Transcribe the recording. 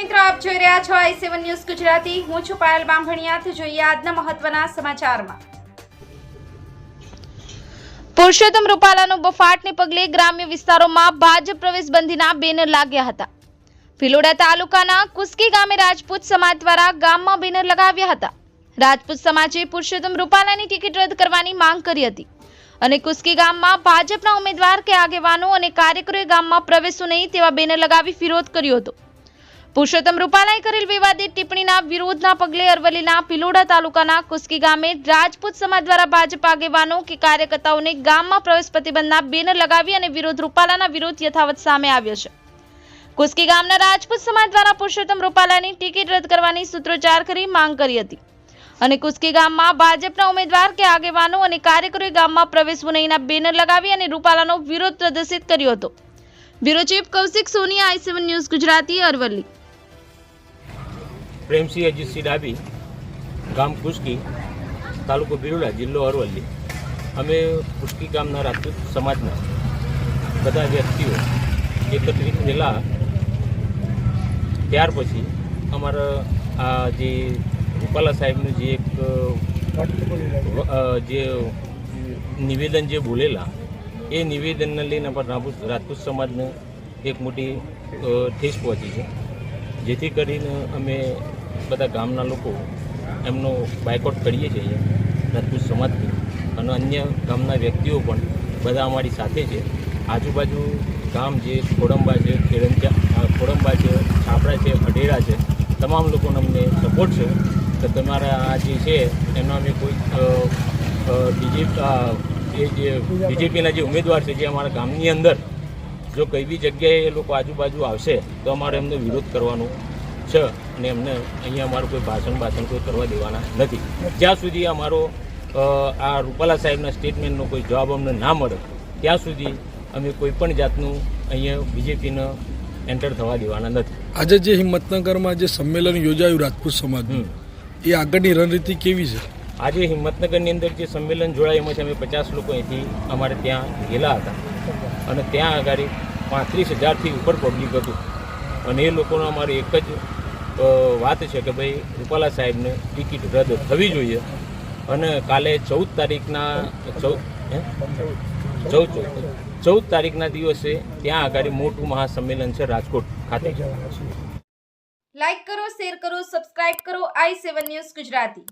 રહ્યા છો આઈ seven news Gujarati. હું છું પાયલ બાંભણિયાથી જોઈએ આજના મહત્વના સમાચારમાં. પુરુષોત્તમ રૂપાલાનો બફાટને પગલે ગ્રામ્ય વિસ્તારોમાં ભાજપ પ્રવેશ બંધીના બેનર લાગ્યા હતા. ભિલોડા તાલુકાના કુસ્કી ગામે રાજપૂત સમાજ દ્વારા ગામમાં બેનર લગાવ્યા હતા. રાજપૂત સમાજે પુરુષોત્તમ રૂપાલાની ટિકિટ રદ કરવાની માંગ કરી હતી. અને કુસ્કી ગામમાં ભાજપના ઉમેદવાર કે આગેવાનો અને કાર્યકરોએ ગામમાં પ્રવેશવું નહીં તેવા બેનર લગાવી વિરોધ કર્યો હતો. પુરુષોત્તમ રૂપાલાએ કરેલ વિવાદિત ટિપ્પણીના વિરોધના પગલે અરવલ્લીના પિલોડા તાલુકાના કુસ્કી ગામે રાજપૂત સમાજ દ્વારા ભાજપ આગેવાનો કે કાર્યકર્તાઓને ગામમાં પ્રવેશ પ્રતિબંધના બેનર લગાવી અને વિરોધ રૂપાલાના વિરોધ યથાવત સામે આવ્યો છે. કુસ્કી ગામના રાજપૂત સમાજ દ્વારા પુરુષોત્તમ રૂપાલાની ટિકિટ રદ કરવાની સૂત્રોચ્ચાર કરી માંગ કરી હતી. અને કુસ્કી ગામમાં ભાજપના ઉમેદવાર કે આગેવાનો અને કાર્યકરોએ ગામમાં પ્રવેશવું નહીંના બેનર લગાવી અને રૂપાલાનો વિરોધ પ્રદર્શિત કર્યો હતો. Bureau chief Kaushik Soniya I seven news Gujarati, Aravalli. Premsinh Ajitsinh Dabhi, ગામ કુસ્કી, તાલુકો બિરોડા, જિલ્લો અરવલ્લી. અમે કુસ્કી ગામના રાજપૂત સમાજના બધા વ્યક્તિઓ એકત્રિત થયેલા ત્યાર પછી અમારા આ જે રૂપાલા સાહેબનું જે એક જે નિવેદન જે બોલેલા, એ નિવેદનને લઈને આપણા રાજપૂત સમાજને એક મોટી ઠેસ પહોંચી છે. જેથી કરીને અમે બધા ગામના લોકો એમનો બાયકોટ કરીએ છીએ રાજપૂત સમાજથી. અને અન્ય ગામના વ્યક્તિઓ પણ બધા અમારી સાથે છે. આજુબાજુ ગામ જે ખોડંબા છે, ખેડંચા ખોડંબા છે, છાપરા છે, અઢેરા છે, તમામ લોકોનો અમને સપોર્ટ છે. કે તમારા આ જે છે એમાં અમે કોઈ બીજેપી એ જે બીજેપીના જે ઉમેદવાર છે, જે અમારા ગામની અંદર જો કઈ બી જગ્યાએ એ લોકો આજુબાજુ આવશે, તો અમારે એમનો વિરોધ કરવાનો છે અને એમને અહીંયા અમારું કોઈ ભાષણ ભાષણ કોઈ કરવા દેવાના નથી. જ્યાં સુધી અમારો આ રૂપાલા સાહેબના સ્ટેટમેન્ટનો કોઈ જવાબ અમને ના મળે ત્યાં સુધી અમે કોઈ પણ જાતનું અહીંયા બીજેપીને એન્ટર થવા દેવાના નથી. આજે જે હિંમતનગરમાં જે સંમેલન યોજાયું રાજપૂત સમાજનું એ આગળની રણનીતિ કેવી છે? આજે હિંમતનગરની અંદર જે સંમેલન જોડાય એમાં અમે પચાસ લોકો અહીંથી અમારે ત્યાં ગયેલા હતા. અને ત્યાં આગળ પાંત્રીસ હજારથી ઉપર પબ્લિક હતું. અને એ લોકોનો અમારે એક જ વાત છે કે ભાઈ રૂપાલા સાહેબને ટિકિટ રદ થવી જોઈએ અને કાલે ચૌદ તારીખના, ચૌદ? ચૌદ ચૌદ. ચૌદ તારીખના દિવસે ત્યાં આગળ મોટું મહાસંમેલન છે રાજકોટ ખાતે. લાઈક કરો શેર કરો સબસ્ક્રાઇબ કરો આઈ સેવન ન્યૂઝ ગુજરાતી.